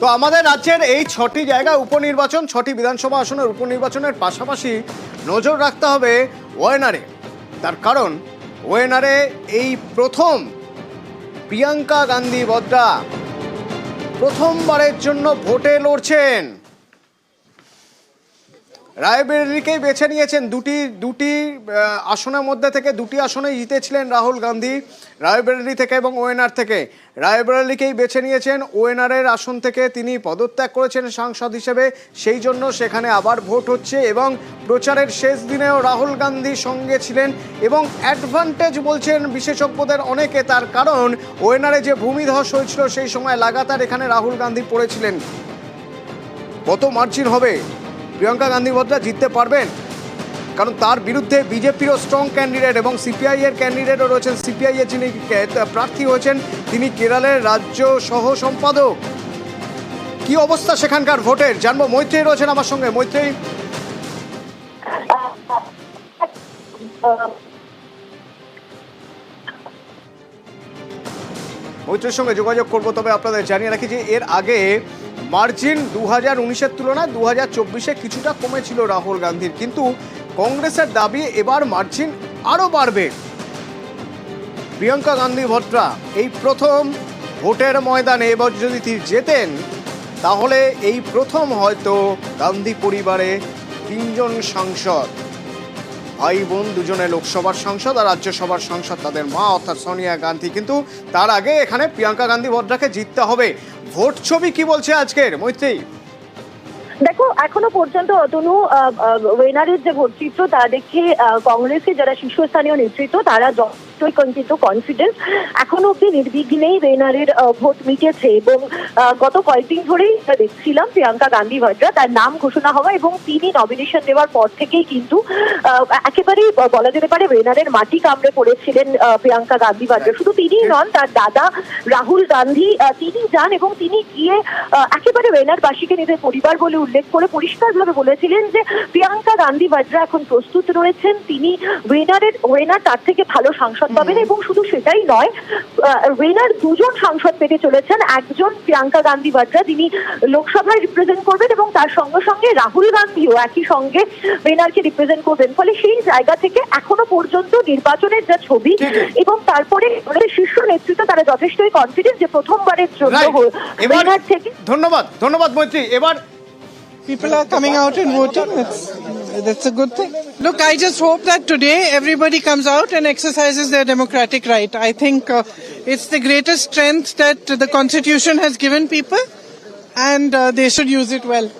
তো আমাদের রাজ্যের এই ছটি জায়গা উপনির্বাচন, ছটি বিধানসভা আসনের উপনির্বাচনের পাশাপাশি নজর রাখতে হবে ওয়েনারে। তার কারণ, ওয়েনারে এই প্রথম প্রিয়াঙ্কা গান্ধী বদ্রা প্রথমবারের জন্য ভোটে লড়ছেন। রায়বেরেলিকেই বেছে নিয়েছেন দুটি দুটি আসনের মধ্যে থেকে দুটি আসনে জিতেছিলেন রাহুল গান্ধী রায়বেরেলি থেকে এবং ওয়েনার থেকে। রায়বেরেলিকেই বেছে নিয়েছেন, ওয়েনারের আসন থেকে তিনি পদত্যাগ করেছেন সাংসদ হিসেবে, সেই জন্য সেখানে আবার ভোট হচ্ছে এবং প্রচারের শেষ দিনেও রাহুল গান্ধী সঙ্গে ছিলেন এবং অ্যাডভান্টেজ বলছেন বিশেষজ্ঞদের অনেকে, তার কারণ ওয়েনারে যে ভূমিধস হয়েছিল সেই সময় লাগাতার এখানে রাহুল গান্ধী পড়েছিলেন। কত মার্জিন হবে? প্রিয়াঙ্কা গান্ধী ভদ্রা জিততে পারবেন? কারণ তার বিরুদ্ধে বিজেপিরও স্ট্রং ক্যান্ডিডেট এবং সিপিআই এর ক্যান্ডিডেটও রয়েছেন। সিপিআই এর যিনি প্রার্থী হয়েছেন, তিনি কেরালের রাজ্য সহ সম্পাদক। কি অবস্থা সেখানকার ভোটের? জানব। মৈত্রী রয়েছেন আমার সঙ্গে। মৈত্রী মৈত্রীর সঙ্গে যোগাযোগ করব, তবে আপনাদের জানিয়ে রাখি যে এর আগে মার্জিন দু হাজার উনিশের তুলনায় দু হাজার চব্বিশে কিছুটা কমেছিল রাহুল গান্ধীর। কিন্তু কংগ্রেসের দাবি এবার মার্জিন আরও বাড়বে। প্রিয়াঙ্কা গান্ধী ভদ্রা এই প্রথম ভোটের ময়দানে এবার যদি তিনি জেতেন, তাহলে এই প্রথম হয়তো গান্ধী পরিবারে তিনজন সাংসদ ভাই বোন দুজনে লোকসভার সাংসদ আর রাজ্যসভার সাংসদ, তাদের মা অর্থাৎ সোনিয়া গান্ধী। কিন্তু তার আগে এখানে প্রিয়াঙ্কা গান্ধী ভদ্রাকে জিততে হবে। ভোট ছবি কি বলছে আজকের মৈত্রী? দেখো, এখনও পর্যন্ত অতনু ওয়েনারের যে ভোটচিত্র, তা দেখে কংগ্রেসের যারা শীর্ষস্থানীয় নেতৃত্ব, তারা যথেষ্টই কিন্তু কনফিডেন্স এখনও অব্দি নির্বিঘ্নেই ওয়েনারের ভোট মিটেছে। এবং গত কয়েকদিন ধরেই দেখছিলাম প্রিয়াঙ্কা গান্ধী ভাড্রা তার নাম ঘোষণা হওয়া এবং তিনি নমিনেশন দেওয়ার পর থেকেই কিন্তু একেবারেই বলা যেতে পারে ওয়েনারের মাটি কামড়ে পড়েছিলেন প্রিয়াঙ্কা গান্ধী ভাড্রা শুধু তিনিই নন, তার দাদা রাহুল গান্ধী তিনি যান এবং তিনি গিয়ে একেবারে ওয়েনারবাসীকে নিজের পরিবার বলে উল্লেখ করে পরিষ্কারভাবে বলেছিলেন যে প্রিয়াঙ্কা গান্ধী বাড্রা এখন প্রস্তুত রয়েছেন। তিনি ওয়েনারের ওয়েনার তার থেকে ভালো সাংসদ পাবেন এবং শুধু সেটাই নয় ওয়েনার দুজন সাংসদ পেতে চলেছেন। একজন প্রিয়াঙ্কা গান্ধী বাড্রা তিনি লোকসভায় রিপ্রেজেন্ট করবেন এবং তার সঙ্গে সঙ্গে রাহুল গান্ধীও একই সঙ্গে ওয়েনারকে রিপ্রেজেন্ট করবেন। ফলে সেই জায়গা থেকে এখনও পর্যন্ত নির্বাচনের যা ছবি এবং তারপরে শীর্ষ নেতৃত্ব তারা যথেষ্টই কনফিডেন্ট যে প্রথমবারের জন্য. থেকে ধন্যবাদ ধন্যবাদ মৈত্রী। এবার People are coming out and voting. That's, that's a good thing. Look, I just hope that today everybody comes out and exercises their democratic right. I think uh, it's the greatest strength that the Constitution has given people, and uh, they should use it well.